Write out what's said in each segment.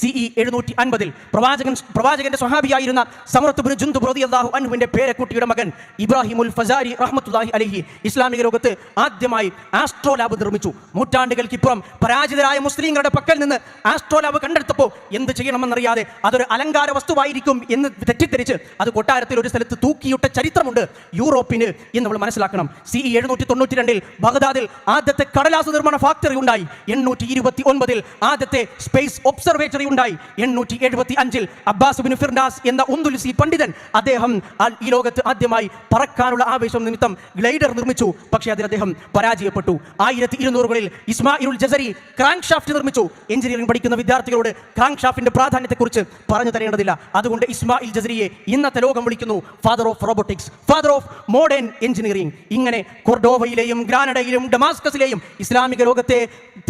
CE എഴുന്നൂറ്റി അൻപതിൽ പ്രവാചകൻ പ്രവാചകന്റെ സ്വഹാബിയായിരുന്ന സമർത്തുബിന് ജുന്ദു ബ്രോദി അള്ളാഹു അൻഹുവിന്റെ പേരക്കുട്ടിയുടെ മകൻ ഇബ്രാഹിമുൽ ഫസാരി റഹ്മത്തുല്ലാഹി അലഹി ഇസ്ലാമിക ലോകത്ത് ആദ്യമായി ആസ്ട്രോ ലാബ് നിർമ്മിച്ചു. നൂറ്റാണ്ടുകൾക്കിപ്പുറം പരാജിതരായ മുസ്ലിങ്ങളുടെ പക്കൽ നിന്ന് ആസ്ട്രോ ലാബ് കണ്ടെടുത്തപ്പോൾ എന്ത് ചെയ്യണമെന്നറിയാതെ അതൊരു അലങ്കാര വസ്തുവായിരിക്കും എന്ന് തെറ്റിദ്ധരിച്ച് അത് കൊട്ടാരത്തിൽ ഒരു സ്ഥലത്ത് തൂക്കിയിട്ട ചരിത്രമുണ്ട്. യൂറോപ്പിന് എന്ന് നമ്മൾ മനസ്സിലാക്കണം. സി ഇ എഴുന്നൂറ്റി തൊണ്ണൂറ്റി രണ്ടിൽ ബഗ്ദാദിൽ ആദ്യത്തെ കടലാസ് നിർമ്മാണ ഫാക്ടറി ഉണ്ടായി. എണ്ണൂറ്റി ഇരുപത്തി ഒൻപതിൽ ആദ്യത്തെ സ്പേസ് ഒബ്സർവേറ്ററി ഉണ്ടായി. എണ്ണൂറ്റി എഴുപത്തി അഞ്ചിൽ അബ്ബാസ് ബിൻ ഫിർനാസ് എന്ന ഉന്തുലിസി പണ്ഡിതൻ അദ്ദേഹം ഈ ലോകത്ത് ആദ്യമായി പറക്കാനുള്ള ആവേശം നിമിത്തം ഗ്ലൈഡർ നിർമ്മിച്ചു. പക്ഷേ അതിൽ അദ്ദേഹം പരാജയപ്പെട്ടു. ആയിരത്തി ഇരുന്നൂറുകളിൽ ഇസ്മായിൽ ജസരി ക്രാങ്ക് ഷാഫ്റ്റ് നിർമ്മിച്ചു. എഞ്ചിനീയറിംഗ് പഠിക്കുന്ന വിദ്യാർത്ഥികളോട് ക്രാങ്ക് ഷാഫ്റ്റിന്റെ പ്രാധാന്യത്തെക്കുറിച്ച് പറഞ്ഞു തരേണ്ടതില്ല. അതുകൊണ്ട് ഇസ്മായിൽ ജസരിയെ ഇന്നത്തെ ലോകം വിളിക്കുന്നു father of robotics father of modern engineering ഇങ്ങനെ കൊർഡോവയിലെയും ഗ്രാനഡയിലും ഡമാസ്കസിലെയും ഇസ്ലാമിക ലോകത്തെ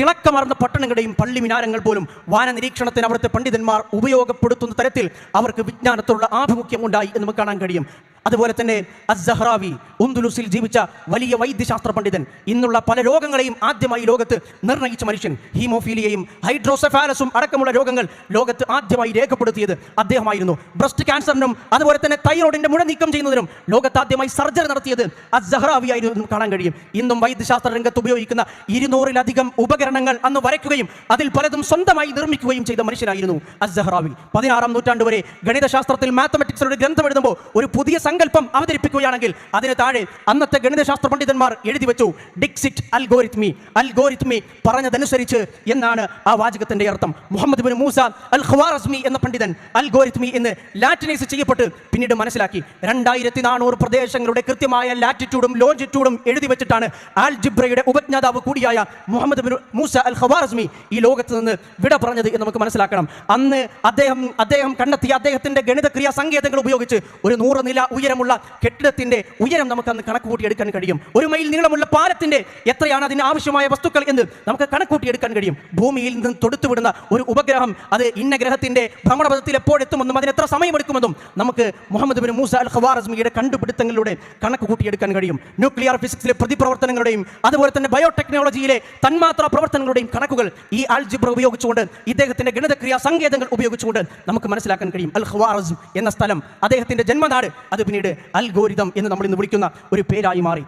തിളക്കമാർന്ന പട്ടണങ്ങളുടെയും പള്ളി മിനാരങ്ങൾ പോലും വാന നിരീക്ഷണത്തിന് അവിടുത്തെ പണ്ഡിതന്മാർ ഉപയോഗപ്പെടുത്തുന്ന തരത്തിൽ അവർക്ക് വിജ്ഞാനത്തോടുള്ള ആഭിമുഖ്യം ഉണ്ടായി എന്ന് നമുക്ക് കാണാൻ കഴിയും. അതുപോലെ തന്നെ അസ്സഹ്റാവി ഉന്ദുലുസിൽ ജീവിച്ച വലിയ വൈദ്യശാസ്ത്ര പണ്ഡിതൻ. ഇന്നുള്ള പല രോഗങ്ങളെയും ആദ്യമായി ലോകത്ത് നിർണയിച്ച മനുഷ്യൻ. ഹീമോഫീലിയയും ഹൈഡ്രോസെഫാലസും അടക്കമുള്ള രോഗങ്ങൾ ലോകത്ത് ആദ്യമായി രേഖപ്പെടുത്തിയത് അദ്ദേഹമായിരുന്നു. ബ്രസ്റ്റ് ക്യാൻസറിനും അതുപോലെ തന്നെ തൈറോയിഡിന്റെ മുഴ നീക്കം ചെയ്യുന്നതിനും ലോകത്ത് ആദ്യമായി സർജറി നടത്തിയത് അസ്സഹ്റാവി ആയിരുന്നു കാണാൻ കഴിയും. ഇന്നും വൈദ്യശാസ്ത്ര രംഗത്ത് ഉപയോഗിക്കുന്ന ഇരുന്നൂറിലധികം ഉപകരണങ്ങൾ അന്ന് വരയ്ക്കുകയും അതിൽ പലതും സ്വന്തമായി നിർമ്മിക്കുകയും ചെയ്ത മനുഷ്യനായിരുന്നു അസ്സഹ്റാവി. പതിനാറാം നൂറ്റാണ്ട് വരെ ഗണിതശാസ്ത്രത്തിൽ മാത്തമെറ്റിക്സിലൂടെ ഗ്രന്ഥം എഴുതുമ്പോൾ ഒരു പുതിയ സങ്കല്പം അവതരിപ്പിക്കുകയാണെങ്കിൽ അതിന് താഴെ അന്നത്തെ ഗണിതശാസ്ത്ര പണ്ഡിതന്മാർ എഴുതി വെച്ചു ഡിക്സിറ്റ് അൽഗോരിത്മി അൽഗോരിത്മി പറഞ്ഞതനുസരിച്ച് എന്നാണ് ആ വാചകത്തിന്റെ അർത്ഥം. Muhammad bin Musa al Khwarizmi എന്ന പണ്ഡിതൻ അൽഗോരിത്മി എന്ന് ലാറ്റിനൈസ് ചെയ്യപ്പെട്ട് പിന്നീട് മനസ്സിലാക്കി. രണ്ടായിരത്തി നാനൂറ് പ്രദേശങ്ങളുടെ കൃത്യമായ ലാറ്റിറ്റ്യൂഡും ലോഞ്ചിറ്റ്യൂഡും എഴുതി വെച്ചിട്ടാണ് ആൽജിബ്രയുടെ ഉപജ്ഞാതാവ് കൂടിയായ Muhammad bin Musa al Khwarizmi ഈ ലോകത്ത് നിന്ന് വിട പറഞ്ഞത് എന്ന് നമുക്ക് മനസ്സിലാക്കണം. അന്ന് അദ്ദേഹം അദ്ദേഹം കണ്ടെത്തിയ അദ്ദേഹത്തിന്റെ ഗണിതക്രിയാ സങ്കേതങ്ങൾ ഉപയോഗിച്ച് ഒരു നൂറ് നില ഉയരമുള്ള കെട്ടിടത്തിന്റെ ഉയരം നമുക്ക് അന്ന് കണക്ക് കൂട്ടിയെടുക്കാൻ കഴിയും. ഒരു മൈൽ നീളമുള്ള പാലത്തിന്റെ എത്രയാണ് അതിന് ആവശ്യമായ വസ്തുക്കൾ എന്ന് നമുക്ക് കണക്ക് കൂട്ടിയെടുക്കാൻ കഴിയും. ഭൂമിയിൽ നിന്ന് തൊടുത്തുവിടുന്ന ഒരു ഉപഗ്രഹം അത് ഇന്ന ഗ്രഹത്തിന്റെ ഭ്രമണപഥത്തിൽ എപ്പോഴെത്തുമെന്നും അതിന് എത്ര സമയമെടുക്കുമെന്നും നമുക്ക് മുഹമ്മദ് ബിൻ മൂസ അൽ ഖവാറസ്മിയുടെ കണ്ടുപിടുത്തങ്ങളിലൂടെ കണക്ക് കൂട്ടിയെടുക്കാൻ കഴിയും. ന്യൂക്ലിയർ ഫിസിക്സിലെ പ്രതിപ്രവർത്തനങ്ങളുടെയും അതുപോലെ തന്നെ ബയോടെക്നോളജിയിലെ തന്മാത്ര പ്രവർത്തനങ്ങളുടെയും കണക്കുകൾ ഈ ആൽജിബ്ര ഉപയോഗിച്ചുകൊണ്ട് ഇദ്ദേഹത്തിന്റെ ഗണിതക്രിയാ സങ്കേതങ്ങൾ ഉപയോഗിച്ചുകൊണ്ട് നമുക്ക് മനസ്സിലാക്കാൻ കഴിയും. അൽ ഖവാറസ് എന്ന സ്ഥലം അദ്ദേഹത്തിന്റെ ജന്മനാട് അത് പിന്നീട് അൽഗോരിതം എന്ന് നമ്മൾ ഇന്ന് വിളിക്കുന്ന ഒരു പേരായി മാറി.